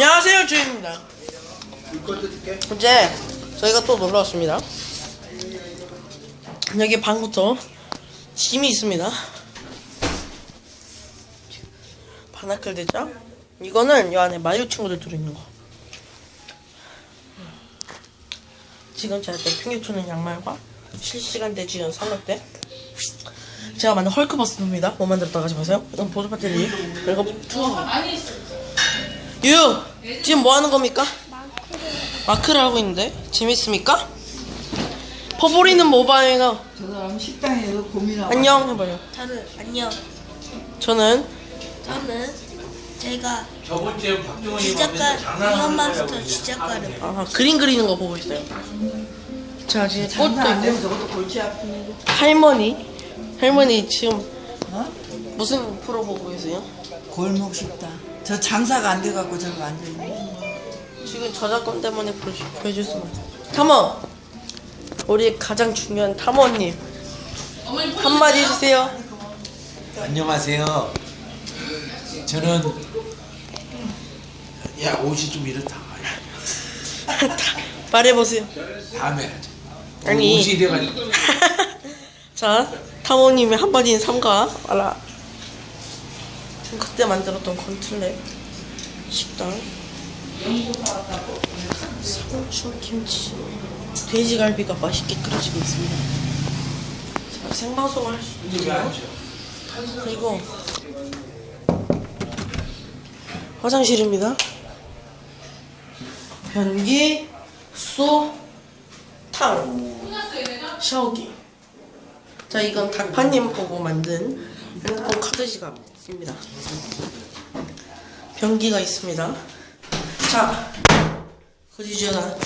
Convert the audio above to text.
안녕하세요 주입니다. 이제 저희가 또 놀러 왔습니다. 여기 방부터 짐이 있습니다. 바나클 대장? 이거는 이 안에 마유 친구들 들어있는 거. 지금 제가 내핑계 추는 양말과 실시간 대지연 삼각대 제가 만든 헐크버스입니다. 뭐 만들었다 가지 마세요. 이건 보조 배터리 그리고 투 유! 지금 뭐 하는 겁니까? 마크를 하고 있는데 재밌습니까? 퍼보리는 모바일너 저 사람 식당에서 고민하고 안녕 해봐요 저는 안녕. 저는 저는 제가 저번 주에 박정원이 시작가 장난하는 이언마스터 거라고 시작가를 아, 그림 그리는 거 보고 있어요 자 지금 장사 안 꽃도 되면 있고 저것도 골치 아프고 할머니 할머니 지금 어? 무슨 프로 보고 계세요? 골목 식당 저 장사가 안 돼갖고 저거 앉아있네 지금 저작권 때문에 보여주, 보여줄 수가 없어요 탐험 우리 가장 중요한 탐험님 한마디 해주세요 안녕하세요. 저는 야 옷이 좀 이렇다. 말해보세요 다음에 하자. 아니. 옷이 이래가지고 자, 타모님의 한마디는 삼가 알아. 지금 그때 만들었던 건틀렛 식당. 상추 김치, 돼지갈비가 맛있게 끓여지고 있습니다. 자, 생방송을 할 수도 있고요. 그리고 화장실입니다. 변기, 수, 탕. 샤워기. 자, 이건 닭파님 보고 만든 핸드폰 카드 지갑입니다. 변기가 있습니다. 자, 거지주연아